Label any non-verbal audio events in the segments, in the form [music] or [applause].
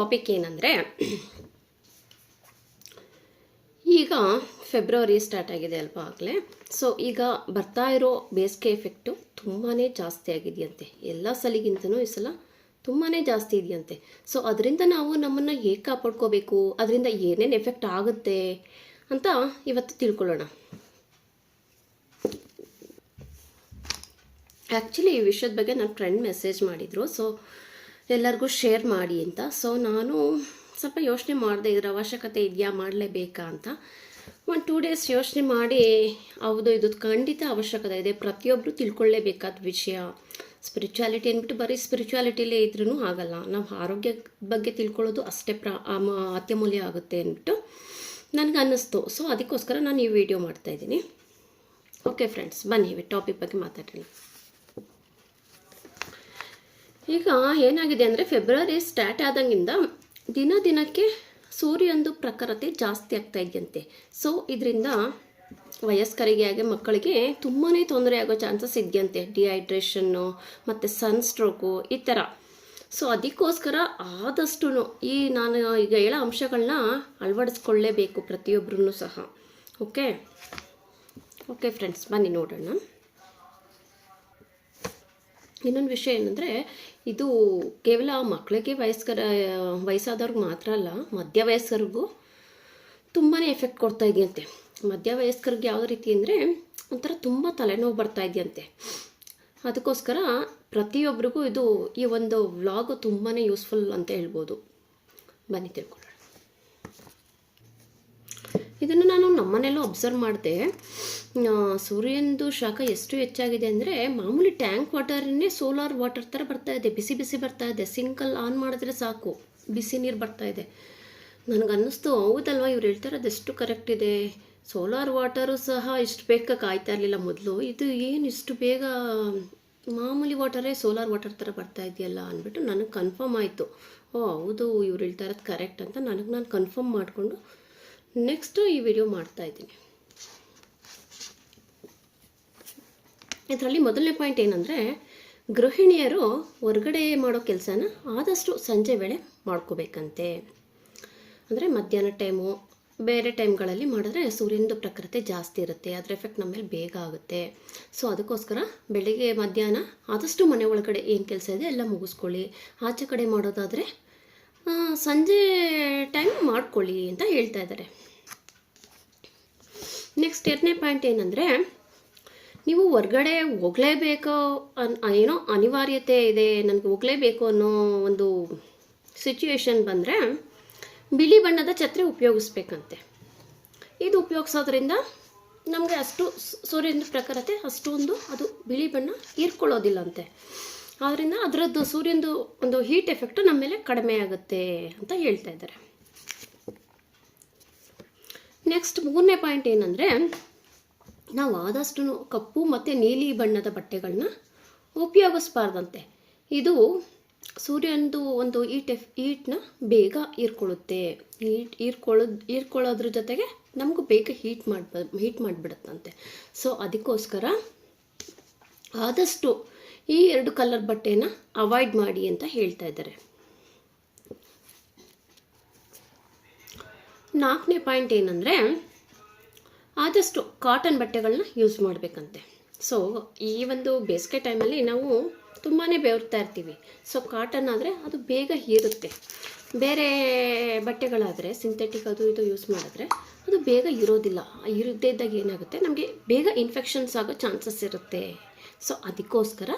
Topic ಏನಂದರೆ, ಈಗ February start ಆಗಿದೆ ಅಲ್ವಾ ಆಗಲೇ? ಸೊ ಈಗ ಬರ್ತಾ ಇರೋ ಬೇಸಿಗೆ ಎಫೆಕ್ಟು ತುಂಬಾ ಜಾಸ್ತಿ ಆಗಿದೆಯಂತೆ. ಎಲ್ಲ ಸಲಿಗಿಂತನೂ ಈ ಸಲ ತುಂಬಾ ಜಾಸ್ತಿ ಇದೆಯಂತೆ. ಸೊ ಅದರಿಂದ ನಾವು ನಮ್ಮನ್ನು ಹೇಗೆ ಕಾಪಾಡ್ಕೋಬೇಕು? ಅದರಿಂದ ಏನೇನು ಎಫೆಕ್ಟ್ ಆಗುತ್ತೆ ಅಂತ ಇವತ್ತು ತಿಳ್ಕೊಳ್ಳೋಣ. ಆ್ಯಕ್ಚುಲಿ ಈ ವಿಷಯದ ಬಗ್ಗೆ ನನ್ನ ಫ್ರೆಂಡ್ ಮೆಸೇಜ್ ಮಾಡಿದರು. ಸೊ ಎಲ್ಲರಿಗೂ ಶೇರ್ ಮಾಡಿ ಅಂತ. ಸೊ ನಾನು ಸ್ವಲ್ಪ ಯೋಚನೆ ಮಾಡಿದೆ, ಇದ್ರ ಅವಶ್ಯಕತೆ ಇದೆಯಾ, ಮಾಡಲೇಬೇಕಾ ಅಂತ. ಒಂದು ಟೂ ಡೇಸ್ ಯೋಚನೆ ಮಾಡಿ, ಹೌದು ಇದು ಖಂಡಿತ ಅವಶ್ಯಕತೆ ಇದೆ. ಪ್ರತಿಯೊಬ್ಬರು ತಿಳ್ಕೊಳ್ಳೇಬೇಕಾದ ವಿಷಯ. ಸ್ಪಿರಿಚುಯಾಲಿಟಿ ಅಂದ್ಬಿಟ್ಟು ಬರೀ ಸ್ಪಿರಿಚುಯಾಲಿಟಿಲೇ ಇದ್ರೂ ಆಗಲ್ಲ. ನಾವು ಆರೋಗ್ಯ ಬಗ್ಗೆ ತಿಳ್ಕೊಳ್ಳೋದು ಅಷ್ಟೇ ಪ್ರ ಅತ್ಯಮೂಲ್ಯ ಆಗುತ್ತೆ ಅಂದ್ಬಿಟ್ಟು ನನಗೆ ಅನ್ನಿಸ್ತು. ಸೊ ಅದಕ್ಕೋಸ್ಕರ ನಾನು ಈ ವಿಡಿಯೋ ಮಾಡ್ತಾಯಿದ್ದೀನಿ ಓಕೆ ಫ್ರೆಂಡ್ಸ್ ಬನ್ನಿ ಟಾಪಿಕ್ ಬಗ್ಗೆ ಮಾತಾಡೋಣ ಈಗ ಏನಾಗಿದೆ ಅಂದರೆ ಫೆಬ್ರವರಿ ಸ್ಟಾರ್ಟ್ ಆದಂಗಿಂದ ದಿನ ದಿನಕ್ಕೆ ಸೂರ್ಯಂದು ಪ್ರಖರತೆ ಜಾಸ್ತಿ ಆಗ್ತಾ ಇದೆಯಂತೆ. ಸೊ ಇದರಿಂದ ವಯಸ್ಕರಿಗೆ ಹಾಗೆ ಮಕ್ಕಳಿಗೆ ತುಂಬಾ ತೊಂದರೆ ಆಗೋ ಚಾನ್ಸಸ್ ಇದೆಯಂತೆ. ಡಿಹೈಡ್ರೇಷನ್ನು ಮತ್ತು ಸನ್ ಸ್ಟ್ರೋಕು ಈ ಥರ ಸೊ ಅದಕ್ಕೋಸ್ಕರ ಆದಷ್ಟು ಈ ನಾನು ಈಗ ಹೇಳೋ ಅಂಶಗಳನ್ನ ಅಳವಡಿಸ್ಕೊಳ್ಳೇಬೇಕು ಪ್ರತಿಯೊಬ್ಬರೂ ಸಹ. ಓಕೆ ಓಕೆ ಫ್ರೆಂಡ್ಸ್ ಬನ್ನಿ ನೋಡೋಣ. ಇನ್ನೊಂದು ವಿಷಯ ಏನಂದರೆ, ಇದು ಕೇವಲ ಮಕ್ಕಳಿಗೆ ವಯಸ್ಕರ, ವಯಸ್ಸಾದವ್ರಿಗೆ ಮಾತ್ರ ಅಲ್ಲ ಮಧ್ಯ ವಯಸ್ಕರಿಗೂ ತುಂಬಾ ಎಫೆಕ್ಟ್ ಕೊಡ್ತಾ ಇದೆಯಂತೆ. ಮಧ್ಯ ವಯಸ್ಕರಿಗೆ ಯಾವ ರೀತಿ ಅಂದರೆ, ಒಂಥರ ತುಂಬ ತಲೆನೋವು ಬರ್ತಾ ಇದೆಯಂತೆ. ಅದಕ್ಕೋಸ್ಕರ ಪ್ರತಿಯೊಬ್ಬರಿಗೂ ಇದು ಈ ಒಂದು ವ್ಲಾಗು ತುಂಬಾ ಯೂಸ್ಫುಲ್ ಅಂತ ಹೇಳ್ಬೋದು. ಬನ್ನಿ ತಿಳ್ಕೊಳ್ಳೋಣ. ಇದನ್ನು ನಾನು ನಮ್ಮನೇಲೂ ಅಬ್ಸರ್ವ್ ಮಾಡಿದೆ. ಸೂರ್ಯನದು ಶಾಖ ಎಷ್ಟು ಹೆಚ್ಚಾಗಿದೆ ಅಂದರೆ ಮಾಮೂಲಿ ಟ್ಯಾಂಕ್ ವಾಟರನ್ನೇ ಸೋಲಾರ್ ವಾಟರ್ ಥರ ಬರ್ತಾ ಇದೆ. ಬಿಸಿ ಬಿಸಿ ಬರ್ತಾ ಇದೆ. ಸಿಂಕಲ್ ಆನ್ ಮಾಡಿದ್ರೆ ಸಾಕು. ಬಿಸಿ ನೀರು ಬರ್ತಾ ಇದೆ. ನನಗೆ ಅನ್ನಿಸ್ತು ಹೌದಲ್ವಾ ಇವ್ರು ಹೇಳ್ತಾರೆ ಅದೆಷ್ಟು ಕರೆಕ್ಟ್ ಇದೆ. ಸೋಲಾರ್ ವಾಟರು ಸಹ ಇಷ್ಟು ಬೇಗ ಕಾಯ್ತಾ ಇರಲಿಲ್ಲ ಮೊದಲು. ಇದು ಏನು ಇಷ್ಟು ಬೇಗ ಮಾಮೂಲಿ ವಾಟರೇ ಸೋಲಾರ್ ವಾಟರ್ ಥರ ಬರ್ತಾ ಇದೆಯಲ್ಲ ಅಂದ್ಬಿಟ್ಟು ನನಗೆ ಕನ್ಫರ್ಮ್ ಆಯಿತು. ಓ, ಹೌದು, ಇವ್ರು ಹೇಳ್ತಾ ಇರೋದು ಕರೆಕ್ಟ್ ಅಂತ ನನಗೆ ನಾನು ಕನ್ಫರ್ಮ್ ಮಾಡಿಕೊಂಡು ನೆಕ್ಸ್ಟು ಈ ವಿಡಿಯೋ ಮಾಡ್ತಾ ಇದರಲ್ಲಿ ಮೊದಲನೇ ಪಾಯಿಂಟ್ ಏನಂದರೆ, ಗೃಹಿಣಿಯರು ಹೊರಗಡೆ ಮಾಡೋ ಕೆಲಸನ ಆದಷ್ಟು ಸಂಜೆ ವೇಳೆ ಮಾಡ್ಕೋಬೇಕಂತೆ. ಅಂದರೆ ಮಧ್ಯಾಹ್ನ ಟೈಮು ಬೇರೆ ಟೈಮ್ಗಳಲ್ಲಿ ಮಾಡಿದ್ರೆ ಸೂರ್ಯನದು ಪ್ರಕೃತಿ ಜಾಸ್ತಿ ಇರುತ್ತೆ, ಅದರ ಎಫೆಕ್ಟ್ ನಮ್ಮ ಮೇಲೆ ಬೇಗ ಆಗುತ್ತೆ. ಸೊ ಅದಕ್ಕೋಸ್ಕರ ಬೆಳಿಗ್ಗೆ, ಮಧ್ಯಾಹ್ನ ಆದಷ್ಟು ಮನೆ ಒಳಗಡೆ ಏನು ಕೆಲಸ ಇದೆ ಎಲ್ಲ ಮುಗಿಸ್ಕೊಳ್ಳಿ. ಆಚೆ ಕಡೆ ಮಾಡೋದಾದರೆ ಸಂಜೆ ಟೈಮ್ ಮಾಡ್ಕೊಳ್ಳಿ ಅಂತ ಹೇಳ್ತಾ ಇದ್ದಾರೆ. ನೆಕ್ಸ್ಟ್ ಎರಡನೇ ಪಾಯಿಂಟ್ ಏನಂದರೆ ನೀವು ಹೊರ್ಗಡೆ ಹೋಗಲೇಬೇಕೋ ಅನ್ ಏನೋ ಅನಿವಾರ್ಯತೆ ಇದೆ, ನನಗೆ ಹೋಗಲೇಬೇಕು ಅನ್ನೋ ಒಂದು ಸಿಚುವೇಶನ್ ಬಂದರೆ ಬಿಳಿ ಬಣ್ಣದ ಛತ್ರಿ ಉಪಯೋಗಿಸ್ಬೇಕಂತೆ. ಇದು ಉಪಯೋಗಿಸೋದ್ರಿಂದ ನಮಗೆ ಅಷ್ಟು ಸೂರ್ಯನ ಪ್ರಖರತೆ ಅಷ್ಟೊಂದು ಅದು ಬಿಳಿ ಬಣ್ಣ ಹೀರ್ಕೊಳ್ಳೋದಿಲ್ಲಂತೆ. ಆದ್ದರಿಂದ ಅದರದ್ದು ಸೂರ್ಯನದು ಒಂದು ಹೀಟ್ ಎಫೆಕ್ಟು ನಮ್ಮ ಮೇಲೆ ಕಡಿಮೆ ಆಗುತ್ತೆ ಅಂತ ಹೇಳ್ತಾ ಇದ್ದಾರೆ. ನೆಕ್ಸ್ಟ್ ಮೂರನೇ ಪಾಯಿಂಟ್ ಏನಂದರೆ ನಾವು ಆದಷ್ಟು ಕಪ್ಪು ಮತ್ತು ನೀಲಿ ಬಣ್ಣದ ಬಟ್ಟೆಗಳನ್ನ ಉಪಯೋಗಿಸ್ಬಾರ್ದಂತೆ. ಇದು ಸೂರ್ಯನದು ಒಂದು ಈಟ್ ಎಫ್ ಈಟ್ನ ಬೇಗ ಹೀರ್ಕೊಳ್ಳುತ್ತೆ. ಹೀಟ್, ಹೀರ್ಕೊಳ್ಳೋದು, ಹೀರ್ಕೊಳ್ಳೋದ್ರ ಜೊತೆಗೆ ನಮಗೂ ಬೇಗ ಹೀಟ್ ಮಾಡ್ಬ ಹೀಟ್ ಮಾಡಿಬಿಡುತ್ತಂತೆ. ಸೊ ಅದಕ್ಕೋಸ್ಕರ ಆದಷ್ಟು ಈ ಎರಡು ಕಲರ್ ಬಟ್ಟೆನ ಅವಾಯ್ಡ್ ಮಾಡಿ ಅಂತ ಹೇಳ್ತಾ ಇದ್ದಾರೆ. ನಾಲ್ಕನೇ ಪಾಯಿಂಟ್ ಏನಂದರೆ ಆದಷ್ಟು ಕಾಟನ್ ಬಟ್ಟೆಗಳನ್ನ ಯೂಸ್ ಮಾಡಬೇಕಂತೆ. ಸೊ ಈ ಒಂದು ಬೇಸಿಗೆ ಟೈಮಲ್ಲಿ ನಾವು ತುಂಬಾ ಬೆವರ್ತಾ ಇರ್ತೀವಿ. ಸೊ ಕಾಟನ್ ಆದರೆ ಅದು ಬೇಗ ಹೀರುತ್ತೆ. ಬೇರೆ ಬಟ್ಟೆಗಳಾದರೆ ಸಿಂಥೆಟಿಕ್ ಅದು ಇದು ಯೂಸ್ ಮಾಡಿದ್ರೆ ಅದು ಬೇಗ ಇರೋದಿಲ್ಲ. ಇರದೇ ಇದ್ದಾಗ ಏನಾಗುತ್ತೆ? ನಮಗೆ ಬೇಗ ಇನ್ಫೆಕ್ಷನ್ಸ್ ಆಗೋ ಚಾನ್ಸಸ್ ಇರುತ್ತೆ. ಸೊ ಅದಕ್ಕೋಸ್ಕರ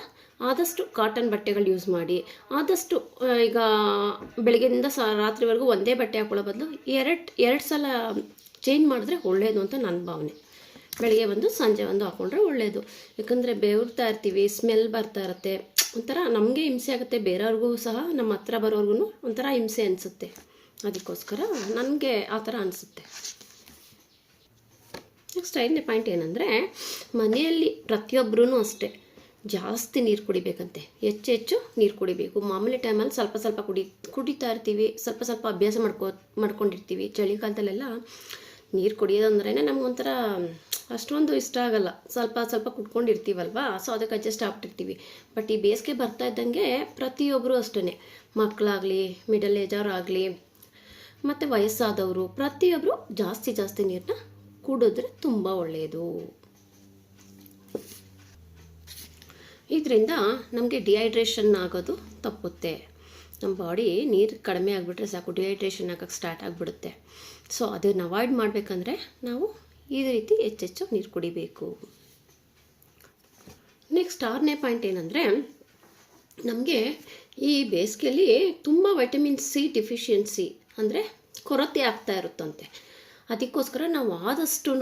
ಆದಷ್ಟು ಕಾಟನ್ ಬಟ್ಟೆಗಳು ಯೂಸ್ ಮಾಡಿ, ಆದಷ್ಟು ಈಗ ಬೆಳಗ್ಗೆಯಿಂದ ಸ, ರಾತ್ರಿವರೆಗೂ ಒಂದೇ ಬಟ್ಟೆ ಹಾಕೊಳ್ಳೋ ಬದಲು ಎರಡು ಎರಡು ಸಲ ಚೇಂಜ್ ಮಾಡಿದ್ರೆ ಒಳ್ಳೆಯದು ಅಂತ ನನ್ನ ಭಾವನೆ. ಬೆಳಗ್ಗೆ ಒಂದು ಸಂಜೆ ಒಂದು ಹಾಕೊಂಡ್ರೆ ಒಳ್ಳೆಯದು ಯಾಕಂದರೆ ಬೆವರ್ತಾ ಇರ್ತೀವಿ ಸ್ಮೆಲ್ ಬರ್ತಾ ಇರುತ್ತೆ. ಒಂಥರ ನಮಗೆ ಹಿಂಸೆ ಆಗುತ್ತೆ, ಬೇರೆಯವ್ರಿಗೂ ಸಹ ನಮ್ಮ ಹತ್ರ ಬರೋರ್ಗು ಒಂಥರ ಹಿಂಸೆ ಅನಿಸುತ್ತೆ. ಅದಕ್ಕೋಸ್ಕರ ನನಗೆ ಆ ಥರ ಅನಿಸುತ್ತೆ. ನೆಕ್ಸ್ಟ್ ಐದನೇ ಪಾಯಿಂಟ್ ಏನಂದರೆ, ಮನೆಯಲ್ಲಿ ಪ್ರತಿಯೊಬ್ಬರೂ ಅಷ್ಟೇ. ಜಾಸ್ತಿ ನೀರು ಕುಡಿಬೇಕಂತೆ. ಹೆಚ್ಚು ಹೆಚ್ಚು ನೀರು ಕುಡಿಬೇಕು. ಮಾಮೂಲಿ ಟೈಮಲ್ಲಿ ಸ್ವಲ್ಪ ಸ್ವಲ್ಪ ಕುಡಿ, ಕುಡಿತಾ ಇರ್ತೀವಿ. ಸ್ವಲ್ಪ ಸ್ವಲ್ಪ ಅಭ್ಯಾಸ ಮಾಡ್ಕೋ, ಮಾಡ್ಕೊಂಡಿರ್ತೀವಿ. ಚಳಿಗಾಲದಲ್ಲೆಲ್ಲ ನೀರು ಕುಡಿಯೋದಂದ್ರೇ ನಮಗೊಂಥರ ಅಷ್ಟೊಂದು ಇಷ್ಟ ಆಗಲ್ಲ. ಸ್ವಲ್ಪ ಸ್ವಲ್ಪ ಕುಟ್ಕೊಂಡಿರ್ತೀವಲ್ವಾ ಸೊ ಅದಕ್ಕೆ ಅಡ್ಜಸ್ಟ್ ಆಗ್ಬಿಟ್ಟಿರ್ತೀವಿ. ಬಟ್ ಈ ಬೇಸಿಗೆ ಬರ್ತಾ ಇದ್ದಂಗೆ ಪ್ರತಿಯೊಬ್ಬರು ಅಷ್ಟೇ ಮಕ್ಕಳಾಗಲಿ ಮಿಡಲ್ ಏಜ್ ಆಗಲಿ, ಮತ್ತು ವಯಸ್ಸಾದವರು ಪ್ರತಿಯೊಬ್ಬರು ಜಾಸ್ತಿ ಜಾಸ್ತಿ ನೀರನ್ನ ಕುಡಿದ್ರೆ ತುಂಬ ಒಳ್ಳೆಯದು ಇದರಿಂದ ನಮಗೆ ಡಿಹೈಡ್ರೇಷನ್ ಆಗೋದು ತಪ್ಪುತ್ತೆ. ನಮ್ಮ ಬಾಡಿ ನೀರು ಕಡಿಮೆ ಆಗಿಬಿಟ್ರೆ ಸಾಕು ಡಿಹೈಡ್ರೇಷನ್ ಆಗೋಕ್ಕೆ ಸ್ಟಾರ್ಟ್ ಆಗಿಬಿಡುತ್ತೆ. ಸೊ ಅದನ್ನು ಅವಾಯ್ಡ್ ಮಾಡಬೇಕಂದ್ರೆ ನಾವು ಈ ರೀತಿ ಹೆಚ್ಚೆಚ್ಚು ನೀರು ಕುಡಿಬೇಕು. ನೆಕ್ಸ್ಟ್ ಆರನೇ ಪಾಯಿಂಟ್ ಏನಂದರೆ ನಮಗೆ ಈ ಬೇಸಿಗೆಯಲ್ಲಿ ತುಂಬ ವೈಟಮಿನ್ ಸಿ ಡಿಫಿಷಿಯನ್ಸಿ ಅಂದರೆ ಕೊರತೆ ಆಗ್ತಾ ಇರುತ್ತಂತೆ. ಅದಕ್ಕೋಸ್ಕರ ನಾವು ಆದಷ್ಟು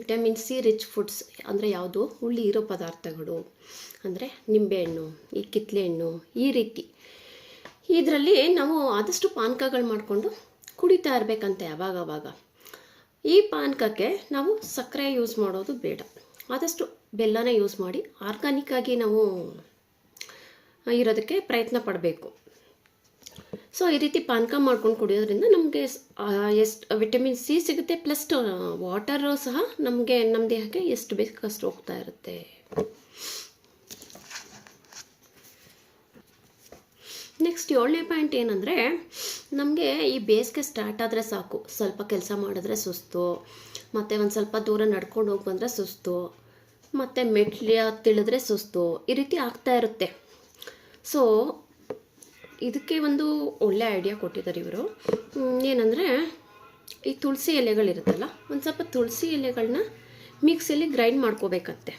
ವಿಟಮಿನ್ ಸಿ ರಿಚ್ ಫುಡ್ಸ್ ಅಂದರೆ ಯಾವುದು? ಹುಳಿ ಇರೋ ಪದಾರ್ಥಗಳು ಅಂದರೆ ನಿಂಬೆಹಣ್ಣು, ಈ ಕಿತ್ತಲೆ ಹಣ್ಣು ಈ ರೀತಿ. ಇದರಲ್ಲಿ ನಾವು ಆದಷ್ಟು ಪಾನಕಗಳು ಮಾಡಿಕೊಂಡು ಕುಡಿತಾ ಇರಬೇಕಂತೆ ಅವಾಗವಾಗ. ಈ ಪಾನಕಕ್ಕೆ ನಾವು ಸಕ್ಕರೆ ಯೂಸ್ ಮಾಡೋದು ಬೇಡ. ಆದಷ್ಟು ಬೆಲ್ಲನೇ ಯೂಸ್ ಮಾಡಿ ಆರ್ಗಾನಿಕ್ ಆಗಿ ನಾವು ಇರೋದಕ್ಕೆ ಪ್ರಯತ್ನ ಪಡಬೇಕು. ಸೊ ಈ ರೀತಿ ಪಾನಕ ಮಾಡ್ಕೊಂಡು ಕುಡಿಯೋದ್ರಿಂದ ನಮಗೆ ಎಷ್ಟು ವಿಟಮಿನ್ ಸಿ ಸಿಗುತ್ತೆ ಪ್ಲಸ್ ವಾಟರು ಸಹ ನಮಗೆ ನಮ್ಮ ದೇಹಕ್ಕೆ ಎಷ್ಟು ಬೇಕು ಹೋಗ್ತಾ ಇರುತ್ತೆ. ನೆಕ್ಸ್ಟ್ ಏಳನೇ ಪಾಯಿಂಟ್ ಏನಂದರೆ ನಮಗೆ ಈ ಬೇಸಿಗೆ ಸ್ಟಾರ್ಟ್ ಆದರೆ ಸಾಕು. ಸ್ವಲ್ಪ ಕೆಲಸ ಮಾಡಿದ್ರೆ ಸುಸ್ತು. ಮತ್ತು ಒಂದು ಸ್ವಲ್ಪ ದೂರ ನಡ್ಕೊಂಡು ಹೋಗಿ ಬಂದರೆ ಸುಸ್ತು. ಮತ್ತು ಮೆಟ್ಲಿಯ ತಿಳಿದ್ರೆ ಸುಸ್ತು. ಈ ರೀತಿ ಆಗ್ತಾ ಇರುತ್ತೆ. ಸೊ ಇದಕ್ಕೆ ಒಂದು ಒಳ್ಳೆ ಐಡಿಯಾ ಕೊಟ್ಟಿದ್ದಾರೆ ಇವರು. ಏನಂದರೆ ಈ ತುಳಸಿ ಎಲೆಗಳಿರುತ್ತಲ್ಲ ಒಂದು ಸ್ವಲ್ಪ ತುಳಸಿ ಎಲೆಗಳನ್ನ ಮಿಕ್ಸಿಯಲ್ಲಿ ಗ್ರೈಂಡ್ ಮಾಡ್ಕೋಬೇಕಂತೆ.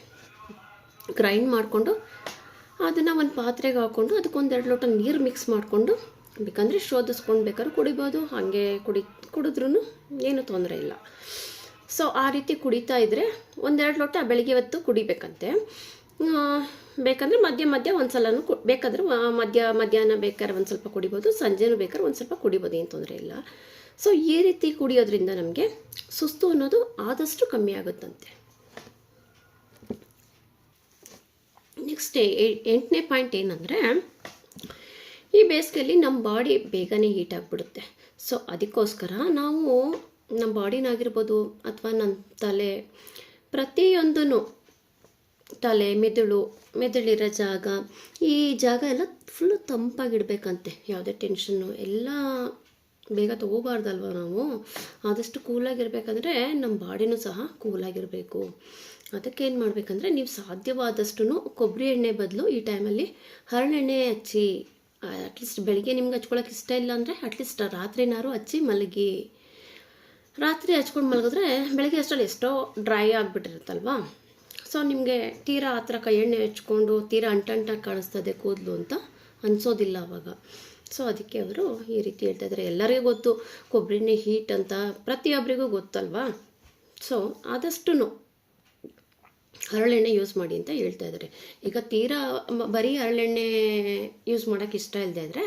ಗ್ರೈಂಡ್ ಮಾಡಿಕೊಂಡು ಅದನ್ನು ಒಂದು ಪಾತ್ರೆಗೆ ಹಾಕ್ಕೊಂಡು ಅದಕ್ಕೊಂದೆರಡು ಲೋಟ ನೀರು ಮಿಕ್ಸ್ ಮಾಡಿಕೊಂಡು ಬೇಕಂದರೆ ಶೋಧಿಸ್ಕೊಂಡು ಬೇಕಾದ್ರೂ ಕುಡಿಬೋದು. ಹಾಗೆ ಕುಡಿ ಕುಡಿದ್ರೂ ಏನೂ ತೊಂದರೆ ಇಲ್ಲ. ಸೊ ಆ ರೀತಿ ಕುಡಿತಾ ಇದ್ದರೆ ಒಂದೆರಡು ಲೋಟ ಬೆಳಿಗ್ಗೆ ಹೊತ್ತು ಕುಡಿಬೇಕಂತೆ. ಬೇಕಂದರೆ ಮಧ್ಯ ಮಧ್ಯ ಒಂದು ಸಲನೂ ಕು, ಬೇಕಾದ್ರೆ ಮಧ್ಯ, ಮಧ್ಯಾಹ್ನ ಬೇಕಾದ್ರೆ ಒಂದು ಸ್ವಲ್ಪ ಕುಡಿಬೋದು. ಸಂಜೆನೂ ಬೇಕಾದ್ರೆ ಒಂದು ಸ್ವಲ್ಪ ಕುಡಿಬೋದು, ಏನು ತೊಂದರೆ ಇಲ್ಲ. ಸೊ ಈ ರೀತಿ ಕುಡಿಯೋದ್ರಿಂದ ನಮಗೆ ಸುಸ್ತು ಅನ್ನೋದು ಆದಷ್ಟು ಕಮ್ಮಿ ಆಗುತ್ತಂತೆ. ನೆಕ್ಸ್ಟ್ ಎಂಟನೇ ಪಾಯಿಂಟ್ ಏನಂದರೆ ಈ ಬೇಸಿಗೆಯಲ್ಲಿ ನಮ್ಮ ಬಾಡಿ ಬೇಗನೆ ಹೀಟ್ ಆಗಿಬಿಡುತ್ತೆ. ಸೊ ಅದಕ್ಕೋಸ್ಕರ ನಾವು ನಮ್ಮ ಬಾಡಿನಾಗಿರ್ಬೋದು ಅಥವಾ ನನ್ನ ತಲೆ ಪ್ರತಿಯೊಂದೂ ತಲೆ, ಮೆದುಳು, ಮೆದುಳಿರೋ ಜಾಗ, ಈ ಜಾಗ ಎಲ್ಲ ಫುಲ್ಲು ತಂಪಾಗಿಡಬೇಕಂತೆ. ಯಾವುದೇ ಟೆನ್ಷನ್ನು ಎಲ್ಲ ಬೇಗ ತಗೋಬಾರ್ದಲ್ವ ನಾವು? ಆದಷ್ಟು ಕೂಲಾಗಿರ್ಬೇಕಂದ್ರೆ ನಮ್ಮ ಬಾಡಿನೂ ಸಹ ಕೂಲಾಗಿರಬೇಕು. ಅದಕ್ಕೆ ಏನು ಮಾಡಬೇಕಂದ್ರೆ ನೀವು ಸಾಧ್ಯವಾದಷ್ಟು ಕೊಬ್ಬರಿ ಎಣ್ಣೆ ಬದಲು ಈ ಟೈಮಲ್ಲಿ ಹರಳೆಣ್ಣೆ ಹಚ್ಚಿ ಅಟ್ಲೀಸ್ಟ್ ಬೆಳಿಗ್ಗೆ ನಿಮ್ಗೆ ಹಚ್ಕೊಳಕ್ಕೆ ಇಷ್ಟ ಇಲ್ಲ ಅಂದರೆ ಅಟ್ಲೀಸ್ಟ್ ರಾತ್ರಿನಾರು ಹಚ್ಚಿ ಮಲಗಿ. ರಾತ್ರಿ ಹಚ್ಕೊಂಡು ಮಲಗಿದ್ರೆ ಬೆಳಗ್ಗೆ ಅಷ್ಟರಲ್ಲಿ ಎಷ್ಟೋ ಡ್ರೈ ಆಗಿಬಿಟ್ಟಿರುತ್ತಲ್ವಾ? ಸೊ ನಿಮಗೆ ತೀರಾ ಆ ಕೈ ಎಣ್ಣೆ ಹಚ್ಕೊಂಡು ತೀರಾ ಅಂಟಂಟಾಗಿ ಕಾಣಿಸ್ತದೆ ಕೂದಲು ಅಂತ ಅನಿಸೋದಿಲ್ಲ ಅವಾಗ. ಸೊ ಅದಕ್ಕೆ ಅವರು ಈ ರೀತಿ ಹೇಳ್ತಾ ಇದ್ದಾರೆ ಎಲ್ಲರಿಗೂ ಗೊತ್ತು ಕೊಬ್ಬರಿ ಎಣ್ಣೆ ಹೀಟ್ ಅಂತ ಪ್ರತಿಯೊಬ್ಬರಿಗೂ ಗೊತ್ತಲ್ವಾ? ಸೊ ಆದಷ್ಟು ಹರಳೆಣ್ಣೆ ಯೂಸ್ ಮಾಡಿ ಅಂತ ಹೇಳ್ತಾ ಇದ್ದಾರೆ ಈಗ ತೀರಾ ಬರೀ ಹರಳೆಣ್ಣೆ ಯೂಸ್ ಮಾಡೋಕ್ಕೆ ಇಷ್ಟ ಇಲ್ಲದೆ ಇದ್ದರೆ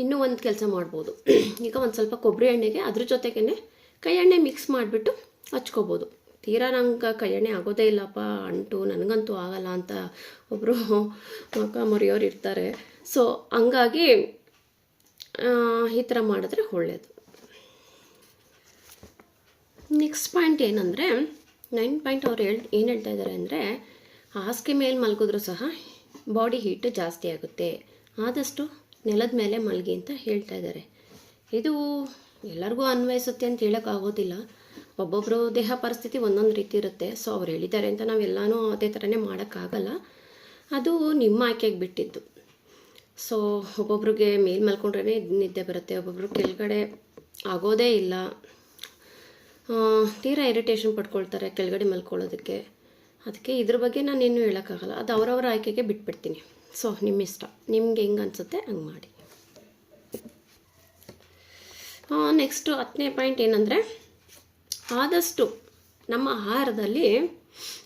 ಇನ್ನೂ ಒಂದು ಕೆಲಸ ಮಾಡ್ಬೋದು. [clears throat] ಈಗ ಒಂದು ಸ್ವಲ್ಪ ಕೊಬ್ಬರಿ ಎಣ್ಣೆಗೆ ಅದ್ರ ಜೊತೆಗೇ ಕೈ ಎಣ್ಣೆ ಮಿಕ್ಸ್ ಮಾಡಿಬಿಟ್ಟು ಹಚ್ಕೋಬೋದು. ತೀರಾ ನಂಗೆ ಕೈ ಎಣ್ಣೆ ಆಗೋದೇ ಇಲ್ಲಪ್ಪ, ಅಂಟು, ನನಗಂತೂ ಆಗಲ್ಲ ಅಂತ ಒಬ್ಬರು [laughs] ಮಕ್ಕ ಮರಿಯೋರು ಇರ್ತಾರೆ. ಸೊ ಹಂಗಾಗಿ ಈ ಥರ ಮಾಡಿದ್ರೆ ಒಳ್ಳೆಯದು ನೆಕ್ಸ್ಟ್ ಪಾಯಿಂಟ್ ಏನಂದರೆ ನೈನ್ ಪಾಯಿಂಟ್ ಅವ್ರು ಹೇಳ್, ಏನು ಹೇಳ್ತಾ ಇದ್ದಾರೆ ಅಂದರೆ, ಹಾಸಿಗೆ ಮೇಲೆ ಮಲಗಿದ್ರೂ ಸಹ ಬಾಡಿ ಹೀಟ್ ಜಾಸ್ತಿ ಆಗುತ್ತೆ. ಆದಷ್ಟು ನೆಲದ ಮೇಲೆ ಮಲಗಿ ಅಂತ ಹೇಳ್ತಾ ಇದ್ದಾರೆ ಇದು ಎಲ್ಲರಿಗೂ ಅನ್ವಯಿಸುತ್ತೆ ಅಂತ ಹೇಳೋಕ್ಕಾಗೋದಿಲ್ಲ ಒಬ್ಬೊಬ್ಬರು ದೇಹ ಪರಿಸ್ಥಿತಿ ಒಂದೊಂದು ರೀತಿ ಇರುತ್ತೆ. ಸೊ ಅವ್ರು ಹೇಳಿದ್ದಾರೆ ಅಂತ ನಾವೆಲ್ಲನೂ ಅದೇ ಥರನೇ ಮಾಡೋಕ್ಕಾಗಲ್ಲ ಅದು ನಿಮ್ಮ ಆಯ್ಕೆಗೆ ಬಿಟ್ಟಿದ್ದು. ಸೊ ಒಬ್ಬೊಬ್ರಿಗೆ ಮೇಲೆ ಮಲ್ಕೊಂಡ್ರೇ ನಿದ್ದೆ ಬರುತ್ತೆ. ಒಬ್ಬೊಬ್ರು ಕೆಳಗಡೆ ಆಗೋದೇ ಇಲ್ಲ. ತೀರಾ ಇರಿಟೇಷನ್ ಪಡ್ಕೊಳ್ತಾರೆ ಕೆಳಗಡೆ ಮಲ್ಕೊಳ್ಳೋದಕ್ಕೆ. ಅದಕ್ಕೆ ಇದ್ರ ಬಗ್ಗೆ ನಾನು ಏನು ಹೇಳೋಕ್ಕಾಗಲ್ಲ. ಅದು ಅವರವರ ಆಯ್ಕೆಗೆ ಬಿಟ್ಬಿಡ್ತೀನಿ. ಸೊ ನಿಮ್ಮ ಇಷ್ಟ ನಿಮ್ಗೆ ಹೆಂಗೆ ಅನಿಸುತ್ತೆ ಹಂಗೆ ಮಾಡಿ. ನೆಕ್ಸ್ಟು ಹತ್ತನೇ ಪಾಯಿಂಟ್ ಏನಂದರೆ, ಆದಷ್ಟು ನಮ್ಮ ಆಹಾರದಲ್ಲಿ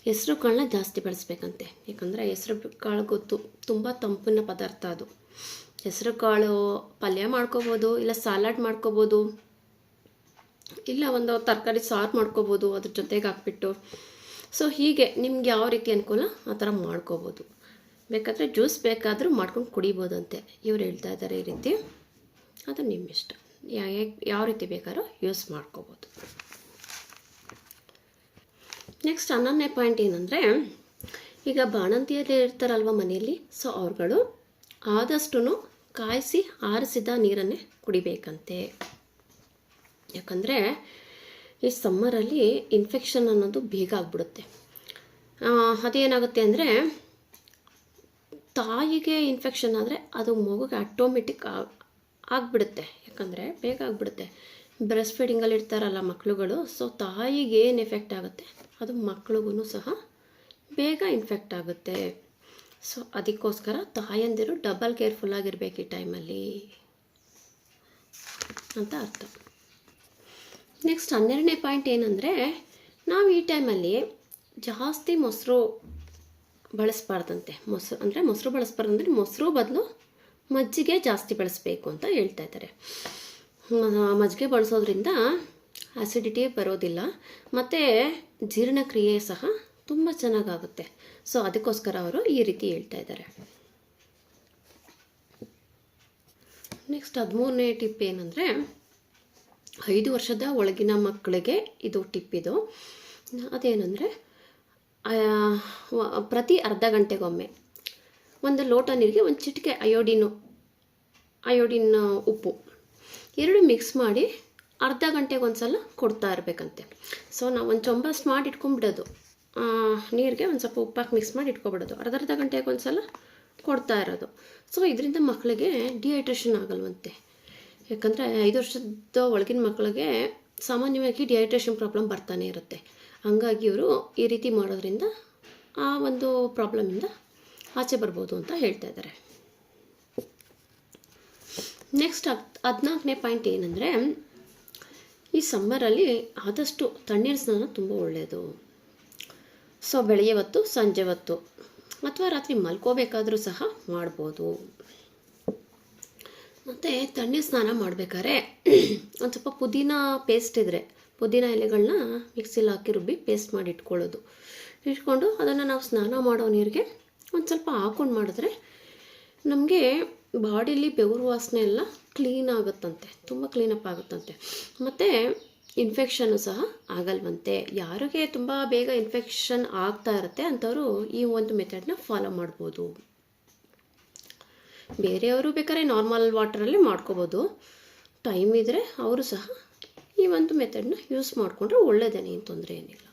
ಹೆಸರು ಕಾಳನ್ನ ಜಾಸ್ತಿ ಬಳಸ್ಬೇಕಂತೆ. ಯಾಕಂದರೆ ಹೆಸರು ಕಾಳು ಗೊತ್ತು, ತುಂಬ ತಂಪಿನ ಪದಾರ್ಥ ಅದು. ಹೆಸರು ಕಾಳು ಪಲ್ಯ ಮಾಡ್ಕೋಬೋದು, ಇಲ್ಲ ಸಾಲಾಡ್ ಮಾಡ್ಕೋಬೋದು. ಇಲ್ಲ, ಒಂದು ತರಕಾರಿ ಸಾರು ಮಾಡ್ಕೋಬೋದು, ಅದ್ರ ಜೊತೆಗೆ ಹಾಕ್ಬಿಟ್ಟು. ಸೊ ಹೀಗೆ ನಿಮ್ಗೆ ಯಾವ ರೀತಿ ಅನುಕೂಲ? ಆ ಥರ ಮಾಡ್ಕೋಬೋದು. ಬೇಕಾದರೆ ಜ್ಯೂಸ್ ಬೇಕಾದರೂ ಮಾಡ್ಕೊಂಡು ಕುಡಿಬೋದಂತೆ ಇವ್ರು ಹೇಳ್ತಾ ಇದ್ದಾರೆ ಈ ರೀತಿ. ಅದು ನಿಮ್ಮ ಇಷ್ಟ. ಯಾವ ರೀತಿ ಬೇಕಾದ್ರೂ ಯೂಸ್ ಮಾಡ್ಕೋಬೋದು. ನೆಕ್ಸ್ಟ್ ಹನ್ನೊಂದನೇ ಪಾಯಿಂಟ್ ಏನಂದರೆ, ಈಗ ಬಾಣಂತಿಯಲ್ಲಿ ಇರ್ತಾರಲ್ವ ಮನೆಯಲ್ಲಿ ಸೊ ಅವ್ರುಗಳು ಆದಷ್ಟು ಕಾಯಿಸಿ ಆರಿಸಿದ ನೀರನ್ನೇ ಕುಡಿಬೇಕಂತೆ. ಯಾಕಂದರೆ ಈ ಸಮ್ಮರಲ್ಲಿ ಇನ್ಫೆಕ್ಷನ್ ಅನ್ನೋದು ಬೇಗ ಆಗ್ಬಿಡುತ್ತೆ. ಅದೇನಾಗುತ್ತೆ ಅಂದರೆ ತಾಯಿಗೆ ಇನ್ಫೆಕ್ಷನ್ ಆದರೆ ಅದು ಮಗುಗೆ ಆಟೋಮೆಟಿಕ್ ಆಗಿಬಿಡುತ್ತೆ. ಯಾಕಂದರೆ ಬೇಗ ಆಗಿಬಿಡುತ್ತೆ. ಬ್ರೆಸ್ಟ್ ಫೀಡಿಂಗಲ್ಲಿ ಇರ್ತಾರಲ್ಲ ಮಕ್ಕಳುಗಳು ಸೊ ತಾಯಿಗೆ ಏನು ಎಫೆಕ್ಟ್ ಆಗುತ್ತೆ? ಅದು ಮಕ್ಳಿಗೂ ಸಹ ಬೇಗ ಇನ್ಫೆಕ್ಟ್ ಆಗುತ್ತೆ. ಸೊ ಅದಕ್ಕೋಸ್ಕರ ತಾಯಂದಿರು ಡಬಲ್ ಕೇರ್ಫುಲ್ ಆಗಿರ್ಬೇಕು ಈ ಟೈಮಲ್ಲಿ ಅಂತ ಅರ್ಥ. ನೆಕ್ಸ್ಟ್ ಹನ್ನೆರಡನೇ ಪಾಯಿಂಟ್ ಏನಂದರೆ, ನಾವು ಈ ಟೈಮಲ್ಲಿ ಜಾಸ್ತಿ ಮೊಸರು ಬಳಸಬಾರ್ದಂತೆ. ಮೊಸರು ಅಂದರೆ ಮೊಸರು ಬಳಸಬಾರ್ದು ಅಂದರೆ ಮೊಸರು ಬದಲು ಮಜ್ಜಿಗೆ ಜಾಸ್ತಿ ಬಳಸಬೇಕು ಅಂತ ಹೇಳ್ತಾ ಇದ್ದಾರೆ. ಮಜ್ಜಿಗೆ ಬಳಸೋದ್ರಿಂದ ಆಸಿಡಿಟಿ ಬರೋದಿಲ್ಲ, ಮತ್ತು ಜೀರ್ಣಕ್ರಿಯೆ ಸಹ ತುಂಬ ಚೆನ್ನಾಗಾಗುತ್ತೆ. ಸೊ ಅದಕ್ಕೋಸ್ಕರ ಅವರು ಈ ರೀತಿ ಹೇಳ್ತಾ ಇದ್ದಾರೆ. ನೆಕ್ಸ್ಟ್ ಹದಿಮೂರನೇ ಟಿಪ್ ಏನಂದರೆ ಐದು ವರ್ಷದ ಒಳಗಿನ ಮಕ್ಕಳಿಗೆ ಇದು ಟಿಪ್ ಇದು. ಅದೇನೆಂದರೆ ಪ್ರತಿ ಅರ್ಧ ಗಂಟೆಗೊಮ್ಮೆ ಒಂದು ಲೋಟ ನೀರಿಗೆ ಒಂದು ಚಿಟಿಕೆ ಅಯೋಡಿನು, ಅಯೋಡಿನ್ ಉಪ್ಪು. ಎರಡು ಮಿಕ್ಸ್ ಮಾಡಿ ಅರ್ಧ ಗಂಟೆಗೆ ಒಂದು ಸಲ ಕೊಡ್ತಾ ಇರಬೇಕಂತೆ. ಸೊ, ನಾವು ಒಂದು ಚೊಂಬಷ್ಟು ಮಾಡಿ ಇಟ್ಕೊಂಡ್ಬಿಡೋದು ನೀರಿಗೆ ಒಂದು ಸ್ವಲ್ಪ ಉಪ್ಪಾಕಿ ಮಿಕ್ಸ್ ಮಾಡಿ ಇಟ್ಕೊಬಿಡೋದು. ಅರ್ಧ ಅರ್ಧ ಗಂಟೆಗೆ ಒಂದು ಸಲ ಕೊಡ್ತಾ ಇರೋದು. ಸೊ, ಇದರಿಂದ ಮಕ್ಕಳಿಗೆ ಡಿಹೈಡ್ರೇಷನ್ ಆಗಲ್ವಂತೆ. ಯಾಕಂದರೆ ಐದು ವರ್ಷದ ಒಳಗಿನ ಮಕ್ಕಳಿಗೆ ಸಾಮಾನ್ಯವಾಗಿ ಡಿಹೈಡ್ರೇಷನ್ ಪ್ರಾಬ್ಲಮ್ ಬರ್ತಾನೆ ಇರುತ್ತೆ. ಹಂಗಾಗಿ ಇವರು ಈ ರೀತಿ ಮಾಡೋದ್ರಿಂದ ಆ ಒಂದು ಪ್ರಾಬ್ಲಮಿಂದ ಆಚೆ ಬರ್ಬೋದು ಅಂತ ಹೇಳ್ತಾ ಇದ್ದಾರೆ ನೆಕ್ಸ್ಟ್ ಹದ್, ಹದಿನಾಲ್ಕನೇ ಪಾಯಿಂಟ್ ಏನಂದರೆ, ಈ ಸಮ್ಮರಲ್ಲಿ ಆದಷ್ಟು ತಣ್ಣೀರು ಸ್ನಾನ ತುಂಬ ಒಳ್ಳೆಯದು ಸೊ, ಬೆಳಗ್ಗೆ ಹೊತ್ತು, ಸಂಜೆ ಹೊತ್ತು, ಅಥವಾ ರಾತ್ರಿ ಮಲ್ಕೋಬೇಕಾದರೂ ಸಹ ಮಾಡ್ಬೋದು. ಮತ್ತು ತಣ್ಣೀರು ಸ್ನಾನ ಮಾಡಬೇಕಾದ್ರೆ ಒಂದು ಸ್ವಲ್ಪ ಪುದೀನ ಪೇಸ್ಟ್ ಇದ್ದರೆ ಪುದೀನ ಎಲೆಗಳನ್ನ ಮಿಕ್ಸಿಲಿ ಹಾಕಿ ರುಬ್ಬಿ ಪೇಸ್ಟ್ ಮಾಡಿ ಇಟ್ಕೊಳ್ಳೋದು. ಇಟ್ಕೊಂಡು ಅದನ್ನು ನಾವು ಸ್ನಾನ ಮಾಡೋ ನೀರಿಗೆ ಒಂದು ಸ್ವಲ್ಪ ಹಾಕೊಂಡು ಮಾಡಿದ್ರೆ ನಮಗೆ ಬಾಡಿಲಿ ಬೆವರು ವಾಸನೆ ಎಲ್ಲ ಕ್ಲೀನ್ ಆಗುತ್ತಂತೆ, ತುಂಬ ಕ್ಲೀನಪ್ ಆಗುತ್ತಂತೆ. ಮತ್ತು ಇನ್ಫೆಕ್ಷನ್ನು ಸಹ ಆಗಲ್ವಂತೆ. ಯಾರಿಗೆ ತುಂಬ ಬೇಗ ಇನ್ಫೆಕ್ಷನ್ ಆಗ್ತಾ ಇರುತ್ತೆ ಅಂಥವರು ಈ ಒಂದು ಮೆಥಡನ್ನ ಫಾಲೋ ಮಾಡ್ಬೋದು. ಬೇರೆಯವರು ಬೇಕಾದ್ರೆ ನಾರ್ಮಲ್ ವಾಟರಲ್ಲಿ ಮಾಡ್ಕೋಬೋದು. ಟೈಮ್ ಇದ್ದರೆ ಅವರು ಸಹ ಈ ಒಂದು ಮೆಥಡ್ನ ಯೂಸ್ ಮಾಡಿಕೊಂಡ್ರೆ ಒಳ್ಳೆಯದೇನೆ ಏನು ತೊಂದರೆ ಏನಿಲ್ಲ.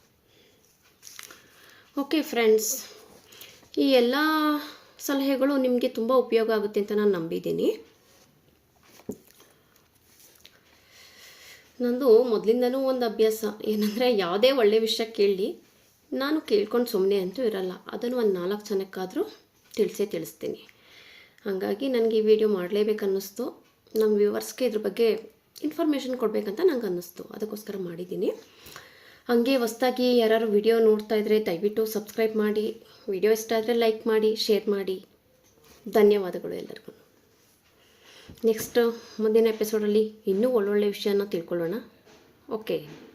ಓಕೆ ಫ್ರೆಂಡ್ಸ್ ಈ ಎಲ್ಲ ಸಲಹೆಗಳು ನಿಮಗೆ ತುಂಬ ಉಪಯೋಗ ಆಗುತ್ತೆ ಅಂತ ನಾನು ನಂಬಿದ್ದೀನಿ. ನಂದು ಮೊದಲಿಂದನೂ ಒಂದು ಅಭ್ಯಾಸ, ಏನಂದರೆ ಯಾವುದೇ ಒಳ್ಳೆಯ ವಿಷಯ ಕೇಳಿ ನಾನು ಕೇಳ್ಕೊಂಡು ಸುಮ್ಮನೆ ಅಂತೂ ಇರಲ್ಲ. ಅದನ್ನು ಒಂದು ನಾಲ್ಕು ಜನಕ್ಕಾದರೂ ತಿಳಿಸೇ ತಿಳಿಸ್ತೀನಿ. ಹಾಗಾಗಿ ನನಗೆ ಈ ವಿಡಿಯೋ ಮಾಡಲೇಬೇಕನ್ನಿಸ್ತು. ನಮ್ಮ ವ್ಯೂವರ್ಸ್ಗೆ ಇದ್ರ ಬಗ್ಗೆ ಇನ್ಫಾರ್ಮೇಷನ್ ಕೊಡಬೇಕಂತ ನಂಗೆ ಅನ್ನಿಸ್ತು ಅದಕ್ಕೋಸ್ಕರ ಮಾಡಿದ್ದೀನಿ. ಹಾಗೆ ಹೊಸ್ದಾಗಿ ಯಾರು ವಿಡಿಯೋ ನೋಡ್ತಾ ಇದ್ದರೆ ದಯವಿಟ್ಟು ಸಬ್ಸ್ಕ್ರೈಬ್ ಮಾಡಿ. ವಿಡಿಯೋ ಇಷ್ಟ ಆದರೆ ಲೈಕ್ ಮಾಡಿ ಶೇರ್ ಮಾಡಿ. ಧನ್ಯವಾದಗಳು ಎಲ್ಲರಿಗೂ. ನೆಕ್ಸ್ಟ್ ಮುಂದಿನ ಎಪಿಸೋಡಲ್ಲಿ ಇನ್ನೂ ಒಳ್ಳೊಳ್ಳೆ ವಿಷಯನ ತಿಳ್ಕೊಳ್ಳೋಣ. ಓಕೆ